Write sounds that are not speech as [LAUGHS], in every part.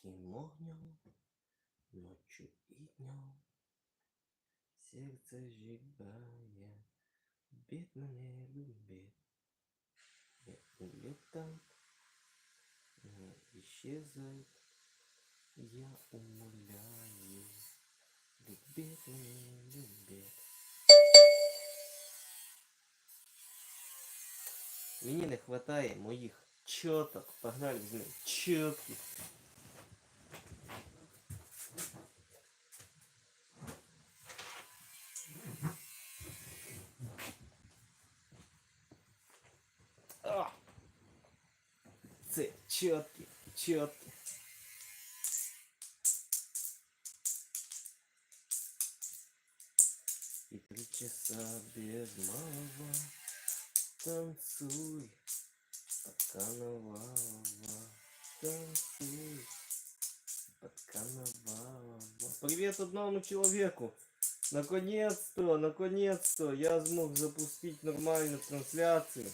ярким огнем, ночью и днем. Сердце сжигая, бедно не любит. Летом исчезает, я умоляю, любит не любит. Мені не хватає моїх чоток. Погнали візьми. Чотки. Це чотки, чотки. И три часа без малого танцуй, под коновала, танцуй, под коновала. Привет одному человеку. Наконец-то, наконец-то я смог запустить нормальну трансляцію.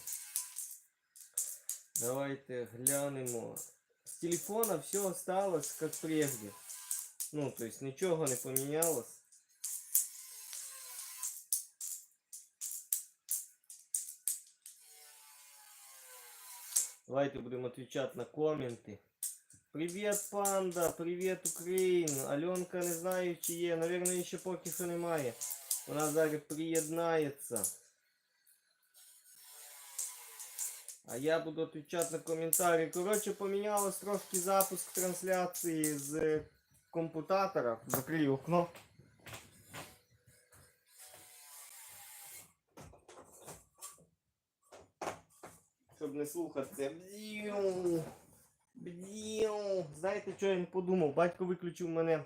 Давайте глянемо. З телефона все осталось как прежде. Ну, то есть нічого не помінялось. Давайте будем отвечать на комменты. Привет, панда! Привет, Україна! Альонка не знаю, чи є. Наверное, ще поки що немає. Вона зараз приєднається. А я буду отвечать на коментарі. Коротше, помінялось трошки запуск трансляції з компутатора. Закрию окно. Щоб не слухати це. Бдіу. Бдіу. Знаєте, що я не подумав? Батько виключив мене.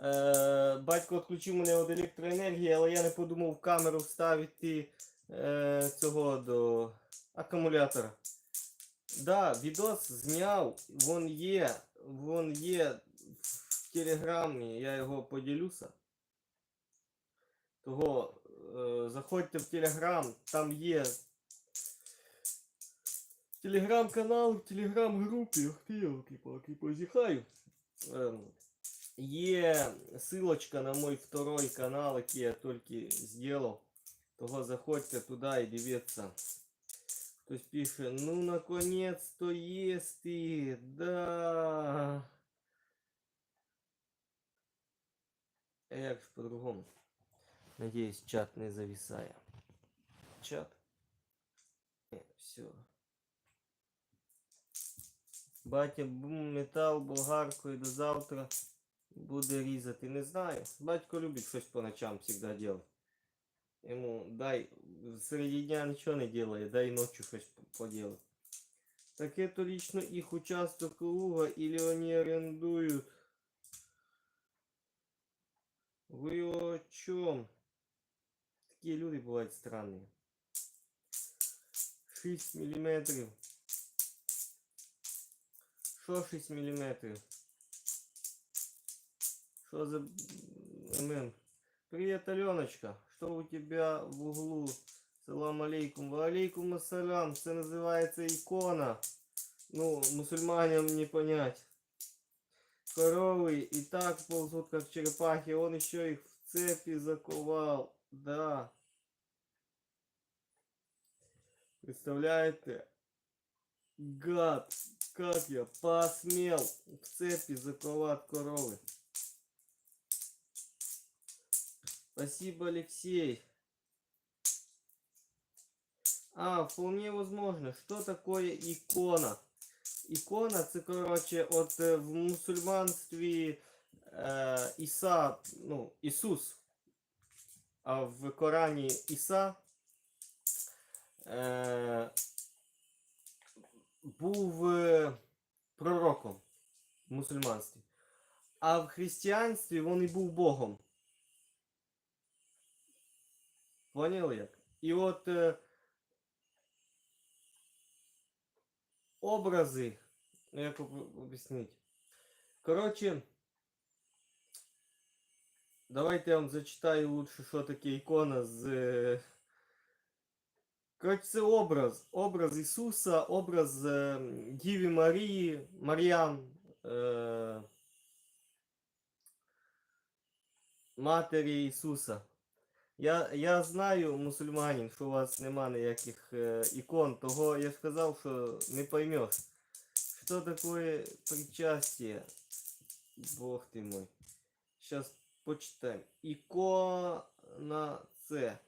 Е, батько відключив мене від електроенергії, але я не подумав камеру вставити е, цього до акумулятора. Да, відос зняв, вон є, вон є в телеграмі, я його поділюся. Того е, заходьте в телеграм, там є телеграм-канал, в телеграм-групі, ух ти, елки-палки, позіхаю. Ем, Є ссылочка на мой второй канал, який я тільки зробив. Того заходьте туди і дивіться. Хтось пише, ну наконец-то есть ты, да. А як ж по-другому? Надеюсь, чат не зависає. Чат. Все. Батя бум метал болгаркою до завтра буде різати. Не знаю. Батько любить щось по ночам завжди робити. Ему дай среди дня ничего не делает, дай ночью хоть поделать. Так это лично их участок луга или они арендуют? Вы о чем? Такие люди бывают странные. 6 миллиметров. Что 6 миллиметров? Что за ММ? Привет, Аленочка. Что у тебя в углу? Салам алейкум. Ва алейкум ассалям. Це називається ікона. Ну, мусульманам не понять. Коровы и так ползут, как черепахи. Он еще их в цепи заковал. Да. Представляете? Гад, как я посмел в цепи заковать коровы. Спасибо, Алексей. А, вполне возможно. Что такое икона? Икона, це, короче, от е, в мусульманстві е, Іса, ну, Ісус, а в Корані Іса е, був е, пророком в мусульманстві. А в християнстві він і був Богом. Поняли як? І от е, образи, ну як об- об'яснити. Коротше, давайте я вам зачитаю лучше, що таке ікона з. е, Коротше, це образ. Образ Ісуса, образ е, Діві Марії, Мар'ян, е, Матері Ісуса. Я, я знаю, мусульманин, що у вас нема ніяких е, ікон, того я ж казав, що не поймеш. Що таке причастие? Бог ти мой. Сейчас почитаем. Ікона це.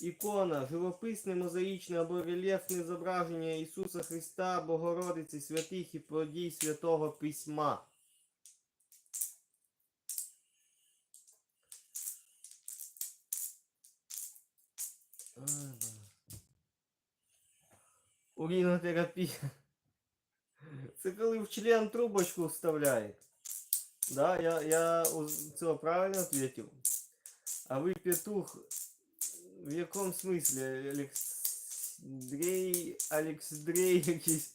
Ікона, живописне, мозаїчне або рельєфне зображення Ісуса Христа, Богородиці, святих і подій Святого Письма. Урінотерапія. Це коли в член трубочку вставляють. Да, я, я у цього правильно ответил. А вы петух в якому смысле? Алекс Дрей, Алекс Дрей якийсь.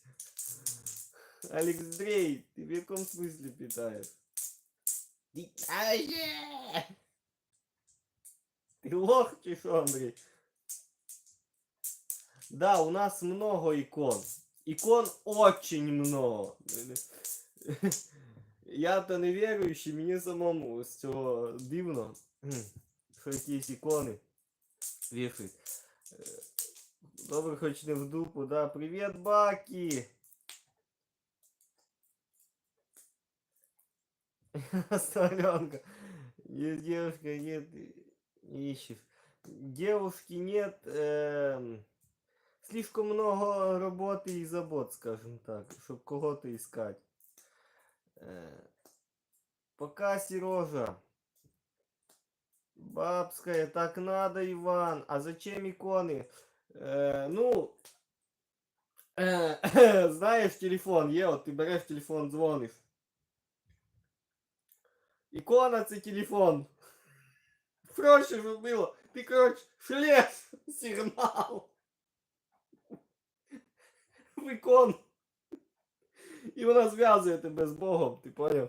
Алекс Дрей, ти в якому смысле питаєш? Питає! Ти лох чи що, Андрій? Да, у нас много икон. Икон очень много. [LAUGHS] Я-то не віруючий, мені самому з цього дивно, [CLEARS THROAT] що якісь ікони вішають. Е, Добре, хоч не в дупу, да. Привіт, Баки! [LAUGHS] Оставленка. Есть девушка, нет, ищешь. Девушки нет, эм, слишком много работы и забот, скажем так, чтобы кого-то искать. Пока, Сережа. Бабская, так надо, Иван. А зачем иконы? Э, ну, э, [LAUGHS] знаешь, телефон є, от ти береш телефон, дзвониш. Ікона це телефон. [LAUGHS] Проще ж було. Ти, коротше, шлеш сигнал. В. І вона зв'язує тебе з Богом, ти поняв?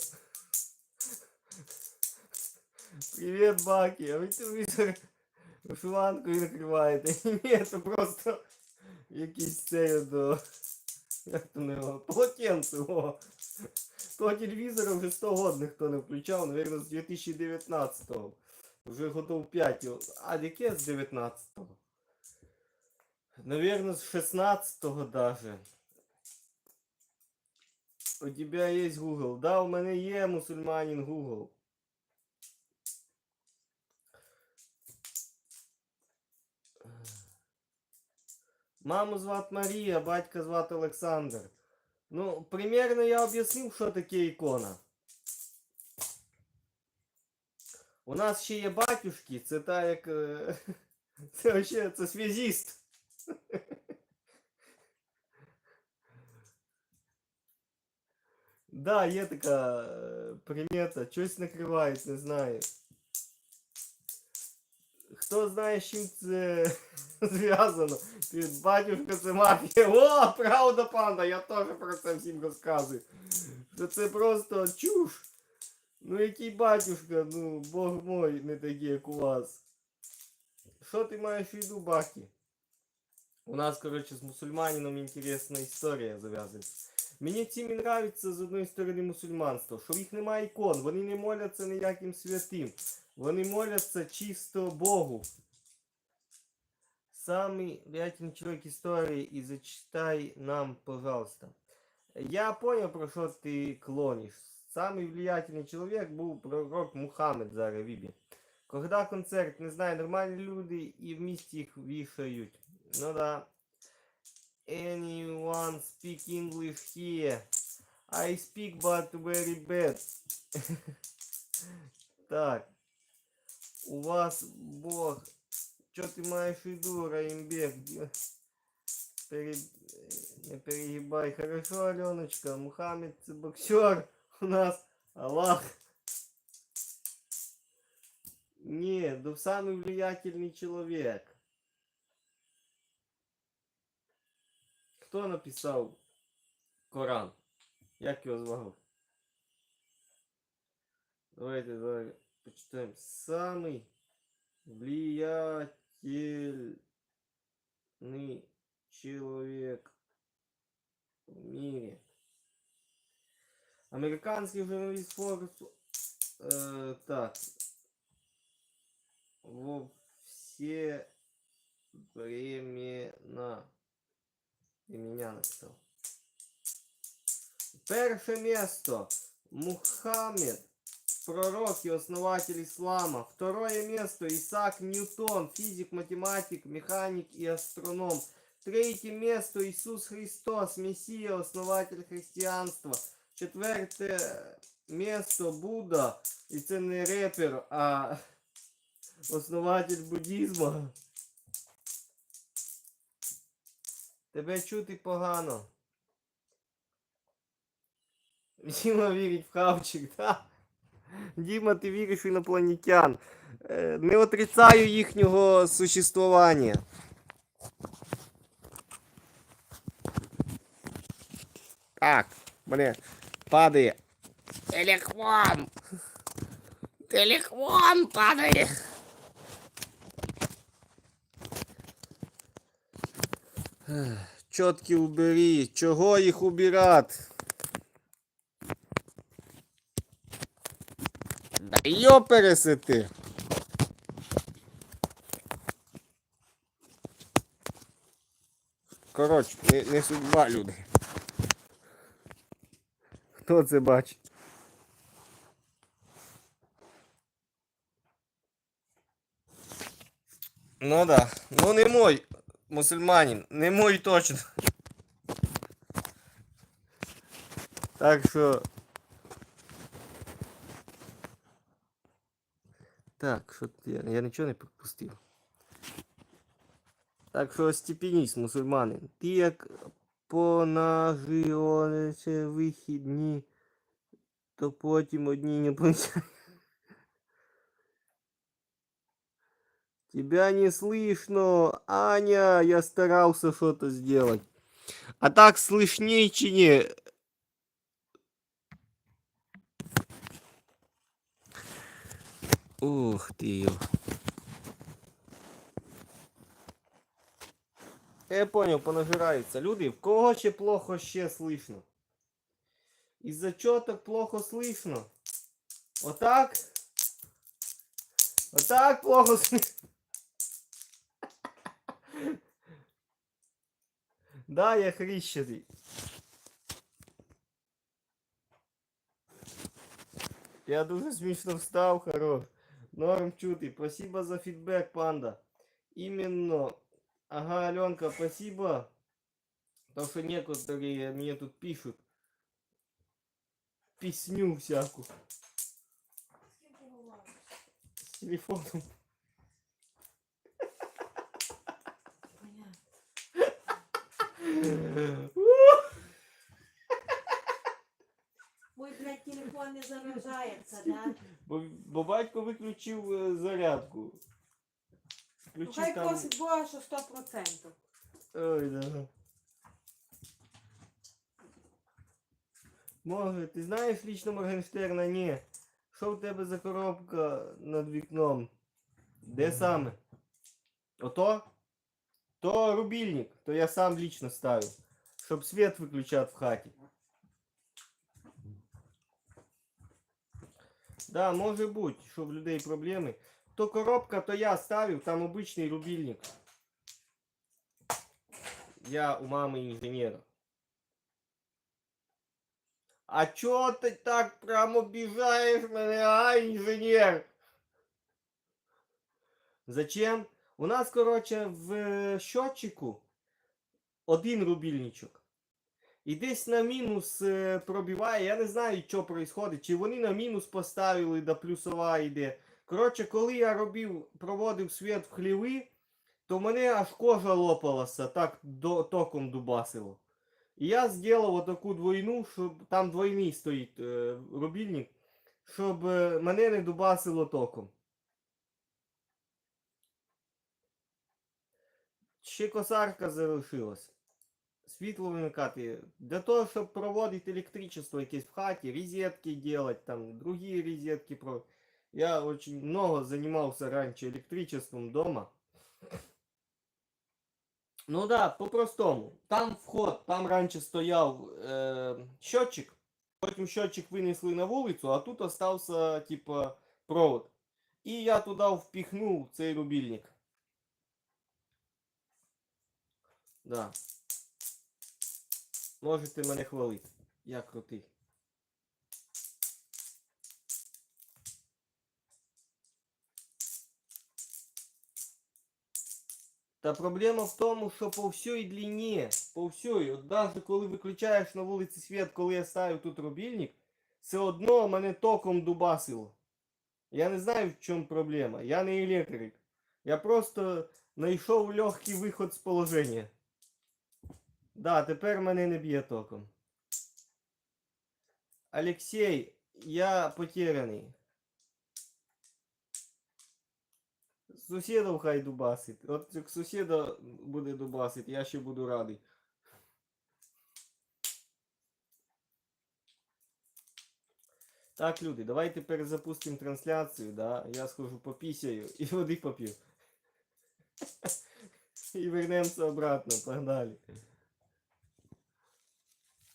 Привіт, Баки, а ви телевізор вишиванкою накриваєте. Ні, це просто якийсь цей до. Як то не його? Полотенце, о. Того телевізора вже 100 год ніхто не включав, наверное, з 2019-го. Вже готов 5. А яке з 19-го? Наверное, с 16-го даже. У тебя есть Google. Да, у мене є мусульманин Google. Маму звати Марія, батька звати Олександр. Ну, примерно я об'яснив, що таке ікона. У нас ще є батюшки, це та як. [LAUGHS] е, Це вообще це связіст. Да, є така е, примета, щось накривають, не знаю. Хто знає, з чим це [LAUGHS] зв'язано? Ти батюшка це мафія. О, правда, панда, я теж про це всім розказую. Що це просто чуш. Ну який батюшка, ну, бог мой, не такий, як у вас. Що ти маєш в виду, Баки? У нас, короче, з мусульманином інтересна історія зав'язується. Мені цим і нравиться з одної сторони мусульманство, що в їх немає ікон, вони не моляться ніяким святим. Вони моляться чисто Богу. Самый влиятельный человек истории и зачитай нам, пожалуйста. Я понял, про що ти клониш. Самый влиятельный человек був пророк Мухаммед зараз Вібі. Когда концерт, не знаю, нормальні люди і в місті їх вішають. Ну да. Anyone speak English here? I speak but very bad. [LAUGHS] так. У вас Бог. Що ти маєш в виду, Раимбек? Пере... Не перегибай. Хорошо, Аленочка. Мухаммед боксер. У нас Аллах. Не, да самый влиятельный человек. Хто написав Коран? Як його звали? Давайте давай почитаємо. Самый влиятельный человек в мире. Американский журналист Форбс. Э, так. Во все времена. И меня написал. Перше место. Мухаммед. Пророк и основатель ислама. Второе место. Исаак Ньютон. Физик, математик, механик и астроном. Третє место. Ісус Христос. Мессия, основатель християнства. Четверте место. Будда. І це не репер, а [LAUGHS] основатель буддизму. Тебе чути погано. Діма вірить в хавчик, так? Діма, ти віриш в інопланетян. Е, Не отрицаю їхнього существування. Так, мене падає. Телефон! Телефон падає! Чотки убери, чого їх убирати? Да йо пересити. Коротше, не, не судьба люди. Хто це бачить? Ну да. Ну не мой мусульманин. Не мой точно. Так що. Так, що я, я нічого не пропустив. Так що степенісь, мусульманин. Ти як понажионися вихідні, то потім одні не помічають. Тебя не слышно, Аня, я старался что-то сделать. А так слышней чи не? Ух ты. Я понял, понажираються. Люди, в кого ще плохо ще слышно? Із-за чого так плохо слышно? Отак? Отак плохо слышно. Да, я хріщатий. Я дуже смішно встав, хорош. Норм чути. Спасибо за фидбэк, панда. Именно. Ага, Аленка, спасибо. Потому что некоторые мне тут пишут. Песню всякую. С телефоном. Мой, блядь, телефон не заряджається, да? Бо, бо батько виключив е, зарядку. Ну, Включив хай там. просить Бога, що 100%. Ой, да. Може, ти знаєш лічно Моргенштерна? Ні. Що в тебе за коробка над вікном? Де саме? Ото? То рубільник, то я сам лично ставив. Щоб світ виключати в хаті. Да, може бути, що в людей проблеми. То коробка, то я ставив, там обичний рубільник. Я у мамы инженер. А чё ты так прям обижаешь меня, а, инженер? Зачем? У нас, короче, в счетчику один рубільничок. І десь на мінус е, пробиває. Я не знаю, що відбувається. Чи вони на мінус поставили, да плюсова йде. Коротше, коли я робив, проводив світ в хліви, то мене аж кожа лопалася, так до, током дубасило. І я зробив отаку двойну, щоб там двойний стоїть е, рубільник, щоб е, мене не дубасило током. Ще косарка залишилась. Світло вимикати. Для того, щоб проводити електричество якесь в хаті, розетки делать, там, другі розетки. Про... Я очень много занимался раньше электричеством дома. Ну да, по-простому. Там вход, там раніше стояв е, счетчик, потім счетчик винесли на вулицю, а тут остався, типа, провод. І я туди впіхнув цей рубільник. Да. Можете мене хвалити. Я крутий. Та проблема в тому, що по всій длині, по всій, от навіть коли виключаєш на вулиці світ, коли я ставив тут рубільник, все одно мене током дубасило. Я не знаю, в чому проблема. Я не електрик. Я просто знайшов легкий виход з положення. Да, тепер мене не б'є током. Алексей, я потеряний. Сусідів хай дубасить. От як сусіда буде дубасить, я ще буду радий. Так, люди, давайте перезапустимо трансляцію, да? Я схожу попісяю і води поп'ю. [LAUGHS] І вернемося обратно, погнали.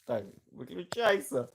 Так, виключайся.